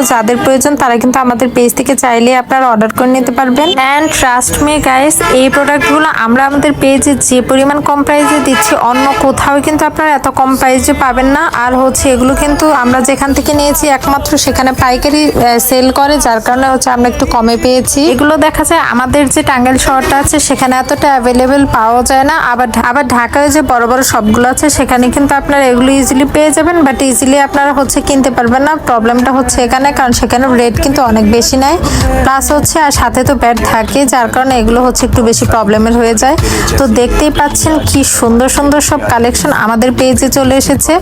প্রোডাক্টগুলো যাদের প্রয়োজন, তারা কিন্তু আমাদের পেজ থেকে চাইলে আপনারা অর্ডার করে নিতে পারবেন। অ্যান্ড ট্রাস্ট মি গাইস এই প্রোডাক্টগুলো আমরা আমাদের পেজে যে পরিমাণ কম প্রাইসে দিচ্ছি, অন্য কোথাও কিন্তু আপনারা এত কম প্রাইসে পাবেন না। আর হচ্ছে এগুলো কিন্তু আমরা যেখান থেকে নিয়েছি, একমাত্র সেখানে পাইকারি সেল করে, যার কারণে হচ্ছে আমরা একটু কমে পেয়েছি। এগুলো দেখা যায় আমাদের যে টাঙ্গাইল শহরটা আছে, সেখানে এতটা অ্যাভেলেবেল পাওয়া যায় না। আবার আবার ঢাকায় যে বড় বড় শপগুলো আছে, সেখানে কিন্তু আপনারা এগুলো ইজিলি পেয়ে যাবেন। বাট ইজিলি আপনারা হচ্ছে কিনতে পারবেন না। প্রবলেমটা হচ্ছে এখানে কারণ সেখানে রেট কিন্তু অনেক বেশি নেয়। প্লাস হচ্ছে, আর সাথে তো ব্যাট থাকে, যার কারণে এগুলো হচ্ছে একটু বেশি প্রবলেমের হয়ে যায়। তো দেখতেই পাচ্ছেন কি সুন্দর সুন্দর সব কালেকশন আমাদের পেজে চলে এসেছে।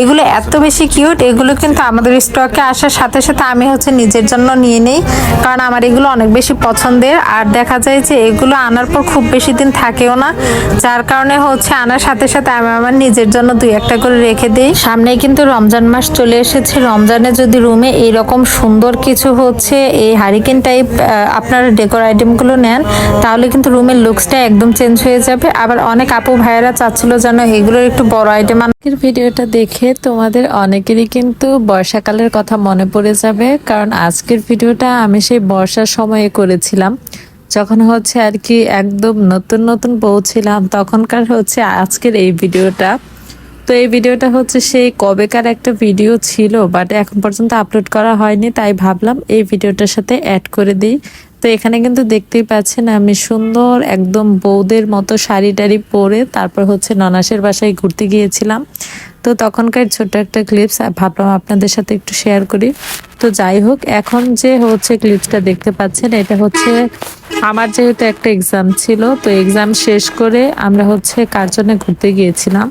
এগুলো এত বেশি কিউট এগুলো কিন্তু আমাদের স্টকে আসার সাথে সাথে আমি হচ্ছে নিজের জন্য নিয়ে নেই। কারণ আমার এগুলো অনেক বেশি পছন্দের। আর দেখা যায় যে এগুলো আনার পর খুব বেশি দিন থাকেও না। যার কারণে হচ্ছে আনার সাথে সাথে আমি আমার নিজের জন্য দুই একটা করে রেখে দিই। সামনে কিন্তু রমজান মাস চলে এসেছে। রমজানে যদি রুমে এইরকম সুন্দর কিছু হচ্ছে, এই হারিকেন টাইপ আপনার ডেকোর আইটেমগুলো নেন, তাহলে কিন্তু রুমের লুকসটা একদম চেঞ্জ হয়ে যাবে। আবার অনেক আপু ভাইয়েরা চাচ্ছিল যেন এগুলোর একটু বড় আইটেম আজকের ভিডিওটা দেখে তোমাদের অনেকেরই কিন্তু বর্ষাকালের কথা মনে পড়ে যাবে, কারণ আজকের ভিডিওটা আমি সেই বর্ষার সময়ে করেছিলাম। যখন হচ্ছে আর কি একদম নতুন নতুন বউ ছিলাম, তখনকার হচ্ছে আজকের এই ভিডিওটা তো এই ভিডিওটা হচ্ছে সেই কবেকার একটা ভিডিও ছিল বাট এখন পর্যন্ত আপলোড করা হয়নি, তাই ভাবলাম এই ভিডিওটার সাথে অ্যাড করে দিই। তো এখানে কিন্তু দেখতেই পাচ্ছেন আমি সুন্দর একদম বৌদের মতো শাড়ি টাড়ি পরে তারপর হচ্ছে ননাসের বাসায় ঘুরতে গিয়েছিলাম। তো তখনকার ছোট একটা ক্লিপস ভাবলাম আপনাদের সাথে একটু শেয়ার করি। তো যাই হোক, এখন যে হচ্ছে ক্লিপসটা দেখতে পাচ্ছেন, এটা হচ্ছে আমার যেহেতু একটা এক্সাম ছিল, তো এক্সাম শেষ করে আমরা হচ্ছে কার কার্জনে ঘুরতে গিয়েছিলাম।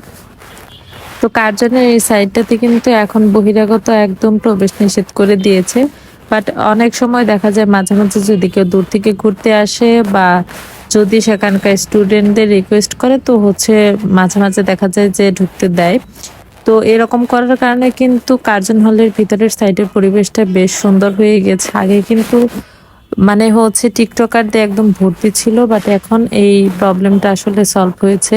তো কার্জনের এই সাইডটাতে কিন্তু এখন বহিরাগত একদম প্রবেশ নিষেধ করে দিয়েছে? বাট অনেক সময় দেখা যায় মাঝে মাঝে যদি কেউ দূর থেকে ঘুরতে আসে বা যদি সেখানকার স্টুডেন্টদের রিকোয়েস্ট করে, তো হচ্ছে মাঝে মাঝে দেখা যায় যে ঢুকতে দেয়। তো এরকম করার কারণে কিন্তু কার্জন হলের ভিতরের সাইডের পরিবেশটা বেশ সুন্দর হয়ে গেছে। আগে কিন্তু মানে হচ্ছে টিকটকার দিয়ে একদম ভর্তি ছিল বাট এখন এই প্রবলেমটা আসলে সলভ হয়েছে।